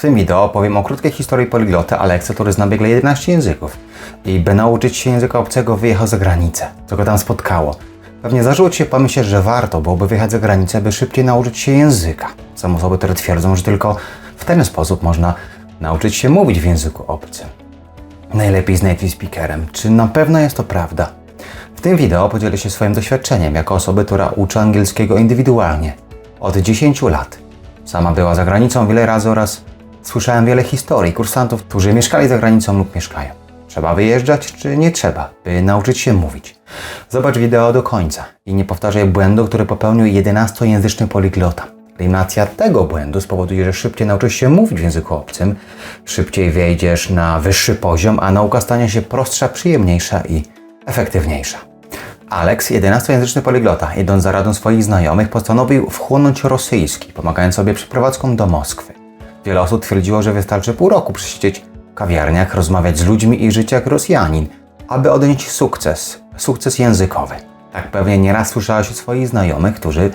W tym wideo opowiem o krótkiej historii poligloty Aleksa, który zna biegle 11 języków i by nauczyć się języka obcego wyjechał za granicę. Co go tam spotkało? Pewnie zdarzyło Ci się pomyśleć, że warto byłoby wyjechać za granicę, by szybciej nauczyć się języka. Są osoby, które twierdzą, że tylko w ten sposób można nauczyć się mówić w języku obcym. Najlepiej z native speakerem. Czy na pewno jest to prawda? W tym wideo podzielę się swoim doświadczeniem jako osoby, która uczy angielskiego indywidualnie od 10 lat. Sama była za granicą wiele razy oraz słyszałem wiele historii kursantów, którzy mieszkali za granicą lub mieszkają. Trzeba wyjeżdżać, czy nie trzeba, by nauczyć się mówić? Zobacz wideo do końca i nie powtarzaj błędu, który popełnił 11-języczny poliglota. Eliminacja tego błędu spowoduje, że szybciej nauczysz się mówić w języku obcym, szybciej wejdziesz na wyższy poziom, a nauka stanie się prostsza, przyjemniejsza i efektywniejsza. Alex, 11-języczny poliglota, idąc za radą swoich znajomych, postanowił wchłonąć rosyjski, pomagając sobie przeprowadzką do Moskwy. Wiele osób twierdziło, że wystarczy pół roku przesiedzieć w kawiarniach, rozmawiać z ludźmi i żyć jak Rosjanin, aby odnieść sukces, sukces językowy. Tak pewnie nieraz słyszałeś od swoich znajomych, którzy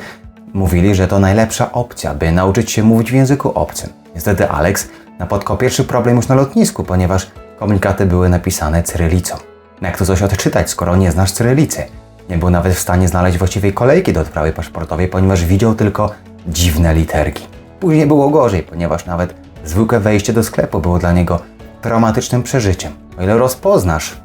mówili, że to najlepsza opcja, by nauczyć się mówić w języku obcym. Niestety Alex napotkał pierwszy problem już na lotnisku, ponieważ komunikaty były napisane cyrylicą. Jak to coś odczytać, skoro nie znasz cyrylicy? Nie był nawet w stanie znaleźć właściwej kolejki do odprawy paszportowej, ponieważ widział tylko dziwne literki. Później było gorzej, ponieważ nawet zwykłe wejście do sklepu było dla niego traumatycznym przeżyciem. O ile rozpoznasz,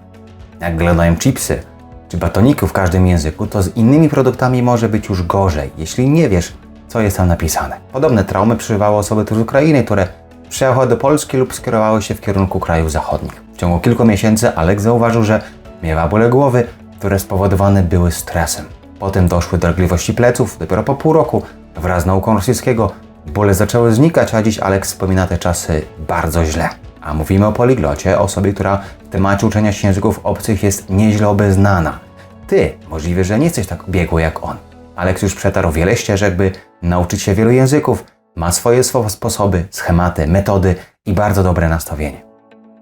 jak wyglądają chipsy czy batoniki w każdym języku, to z innymi produktami może być już gorzej, jeśli nie wiesz, co jest tam napisane. Podobne traumy przeżywały osoby z Ukrainy, które przyjechały do Polski lub skierowały się w kierunku krajów zachodnich. W ciągu kilku miesięcy Alek zauważył, że miewa bóle głowy, które spowodowane były stresem. Potem doszły drgliwości pleców, dopiero po pół roku, wraz z nauką rosyjskiego, bóle zaczęły znikać, a dziś Alek wspomina te czasy bardzo źle. A mówimy o poliglocie, osobie, która w temacie uczenia się języków obcych jest nieźle obeznana. Ty, możliwe, że nie jesteś tak biegły jak on. Aleks już przetarł wiele ścieżek, by nauczyć się wielu języków, ma swoje swo- sposoby, schematy, metody i bardzo dobre nastawienie.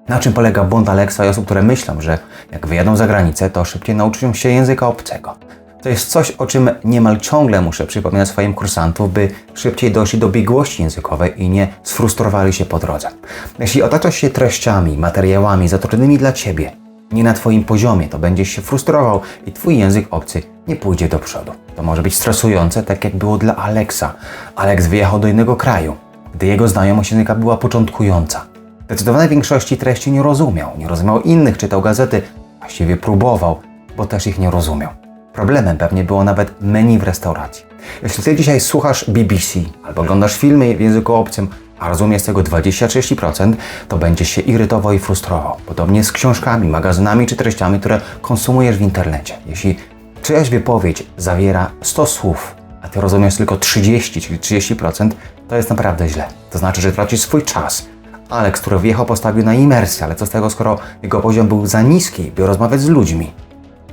Na czym polega błąd Aleksa i osób, które myślą, że jak wyjadą za granicę, to szybciej nauczą się języka obcego. To jest coś, o czym niemal ciągle muszę przypominać swoim kursantom, by szybciej doszli do biegłości językowej i nie sfrustrowali się po drodze. Jeśli otaczasz się treściami, materiałami zatrudnionymi dla Ciebie, nie na Twoim poziomie, to będziesz się frustrował i Twój język obcy nie pójdzie do przodu. To może być stresujące, tak jak było dla Aleksa. Aleks wyjechał do innego kraju, gdy jego znajomość języka była początkująca. Zdecydowanej większości treści nie rozumiał, nie rozumiał innych, czytał gazety, właściwie próbował, bo też ich nie rozumiał. Problemem pewnie było nawet menu w restauracji. Jeśli ty dzisiaj słuchasz BBC albo oglądasz filmy w języku obcym, a rozumiesz tego 20-30%, to będziesz się irytował i frustrował. Podobnie z książkami, magazynami czy treściami, które konsumujesz w internecie. Jeśli czyjaś wypowiedź zawiera 100 słów, a ty rozumiesz tylko 30, czyli 30%, to jest naprawdę źle. To znaczy, że tracisz swój czas. Aleks, który wjechał, postawił na imersję, ale co z tego, skoro jego poziom był za niski, by rozmawiać z ludźmi?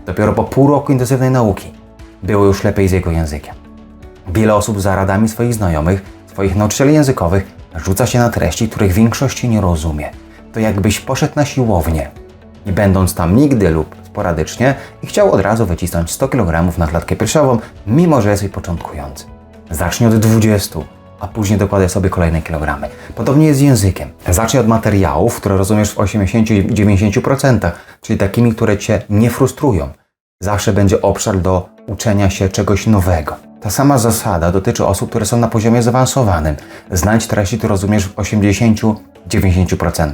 Dopiero po pół roku intensywnej nauki było już lepiej z jego językiem. Wiele osób za radami swoich znajomych, swoich nauczycieli językowych rzuca się na treści, których większości nie rozumie. To jakbyś poszedł na siłownię, nie będąc tam nigdy lub sporadycznie i chciał od razu wycisnąć 100 kg na klatkę piersiową, mimo że jesteś początkujący. Zacznij od 20, a później dokładaj sobie kolejne kilogramy. Podobnie jest z językiem. Zacznij od materiałów, które rozumiesz w 80-90%, czyli takimi, które Cię nie frustrują. Zawsze będzie obszar do uczenia się czegoś nowego. Ta sama zasada dotyczy osób, które są na poziomie zaawansowanym. Znajdź treści, które rozumiesz w 80-90%.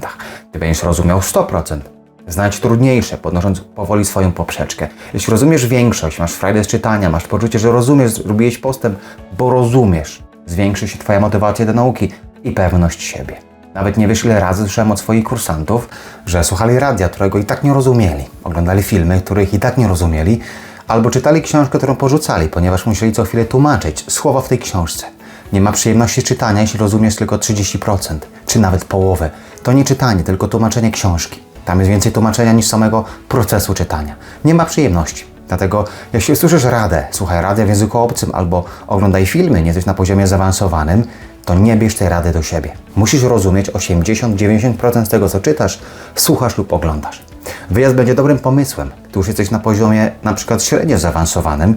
Ty będziesz rozumiał 100%. Znajdź trudniejsze, podnosząc powoli swoją poprzeczkę. Jeśli rozumiesz większość, masz frajdę z czytania, masz poczucie, że rozumiesz, zrobiłeś postęp, bo rozumiesz, zwiększy się Twoja motywacja do nauki i pewność siebie. Nawet nie wiesz, ile razy słyszałem od swoich kursantów, że słuchali radia, którego i tak nie rozumieli, oglądali filmy, których i tak nie rozumieli, albo czytali książkę, którą porzucali, ponieważ musieli co chwilę tłumaczyć słowa w tej książce. Nie ma przyjemności czytania, jeśli rozumiesz tylko 30%, czy nawet połowę. To nie czytanie, tylko tłumaczenie książki. Tam jest więcej tłumaczenia niż samego procesu czytania. Nie ma przyjemności. Dlatego, jeśli słyszysz radę, słuchaj radia w języku obcym albo oglądaj filmy, nie jesteś na poziomie zaawansowanym, to nie bierz tej rady do siebie. Musisz rozumieć 80-90% z tego, co czytasz, słuchasz lub oglądasz. Wyjazd będzie dobrym pomysłem, gdy już jesteś na poziomie na przykład średnio zaawansowanym,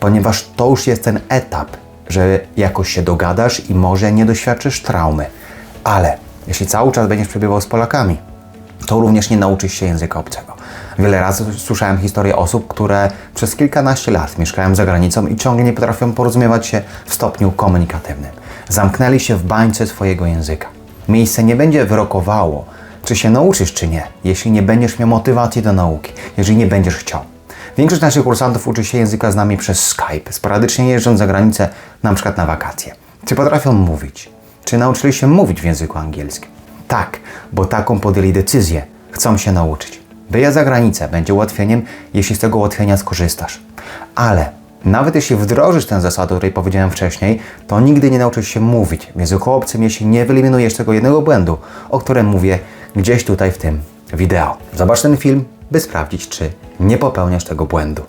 ponieważ to już jest ten etap, że jakoś się dogadasz i może nie doświadczysz traumy. Ale Jeśli cały czas będziesz przebywał z Polakami, to również nie nauczysz się języka obcego. Wiele razy słyszałem historie osób, które przez kilkanaście lat mieszkają za granicą i ciągle nie potrafią porozumiewać się w stopniu komunikatywnym. Zamknęli się w bańce swojego języka. Miejsce nie będzie wyrokowało, czy się nauczysz, czy nie, jeśli nie będziesz miał motywacji do nauki, jeżeli nie będziesz chciał. Większość naszych kursantów uczy się języka z nami przez Skype, sporadycznie jeżdżąc za granicę, na przykład na wakacje. Czy potrafią mówić? Czy nauczyli się mówić w języku angielskim? Tak, bo taką podjęli decyzję. Chcą się nauczyć. Wyjazd za granicę będzie ułatwieniem, jeśli z tego ułatwienia skorzystasz. Ale nawet jeśli wdrożysz tę zasadę, o której powiedziałem wcześniej, to nigdy nie nauczysz się mówić w języku obcym, jeśli nie wyeliminujesz tego jednego błędu, o którym mówię gdzieś tutaj w tym wideo. Zobacz ten film, by sprawdzić, czy nie popełniasz tego błędu.